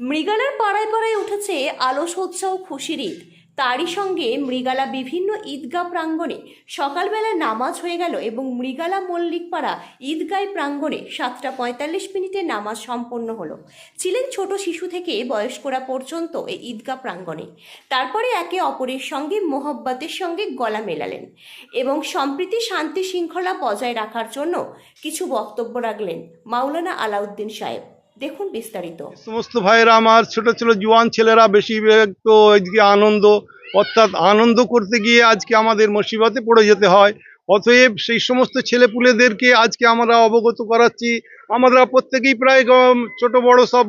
মৃগালার পাড়ায় পাড়ায় উঠেছে আলোসজ্জা ও খুশির ঈদ। তারই সঙ্গে মৃগালা বিভিন্ন ঈদগাহ প্রাঙ্গণে সকালবেলা নামাজ হয়ে গেল এবং মৃগালা মল্লিকপাড়া ঈদগাহ প্রাঙ্গণে সাতটা পঁয়তাল্লিশ মিনিটে নামাজ সম্পন্ন হলো। ছিলেন ছোট শিশু থেকে বয়স্করা পর্যন্ত এই ঈদগাহ প্রাঙ্গণে। তারপরে একে অপরের সঙ্গে মোহব্বতের সঙ্গে গলা মেলালেন এবং সম্প্রীতি শান্তি শৃঙ্খলা বজায় রাখার জন্য কিছু বক্তব্য রাখলেন মাওলানা আলাউদ্দিন সাহেব। দেখুন বিস্তারিত। সমস্ত ভাইয়েরা আমার ছোট ছোট জোয়ান ছেলেরা বেশি তো এদিকে আনন্দ, অর্থাৎ আনন্দ করতে গিয়ে আজকে আমাদের মুসিবতে পড়ে যেতে হয়। অতএব সেই সমস্ত ছেলেপুলেদেরকে আজকে আমরা অবগত করাচ্ছি। আমরা প্রত্যেকেই প্রায় ছোট বড় সব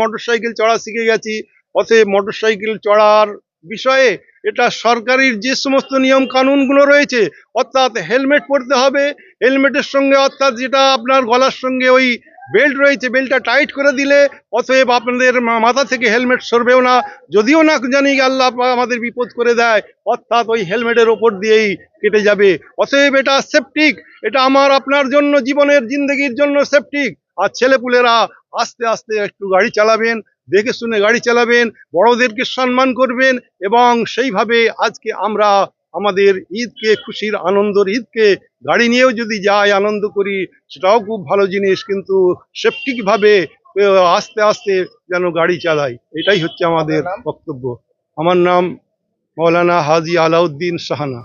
মোটর সাইকেল চড়া শিখে গেছি। অতএব মোটর সাইকেল চড়ার বিষয়ে এটা সরকারির যে সমস্ত নিয়ম কানুনগুলো রয়েছে, অর্থাৎ হেলমেট পরতে হবে। হেলমেটের সঙ্গে অর্থাৎ যেটা আপনার গলার সঙ্গে ওই বেল্ট রয়েছে, বেল্টটা টাইট করে দিলে অতএব আপনাদের মাথা থেকে হেলমেট সরবেও না। যদিও না জানি আল্লাহ আমাদের বিপদ করে দেয়, অর্থাৎ ওই হেলমেটের ওপর দিয়েই কেটে যাবে। অতএব এটা সেপটিক এটা আমার, আপনার জন্য, জীবনের, জিন্দগির জন্য সেপটিক আর ছেলেপুলেরা আস্তে আস্তে একটু গাড়ি চালাবেন, দেখে শুনে গাড়ি চালাবেন, বড়দেরকে সম্মান করবেন এবং সেইভাবে আজকে আমরা আমাদের ঈদকে খুশির আনন্দর ঈদকে গাড়ি নিয়েও যদি যাই আনন্দ করি সেটাও খুব ভালো জিনিস কিন্তু সেফটিকভাবে আস্তে আস্তে যেন গাড়ি চালাই। এটাই হচ্ছে আমাদের বক্তব্য। আমার নাম মৌলানা হাজি আলাউদ্দিন সাহানা।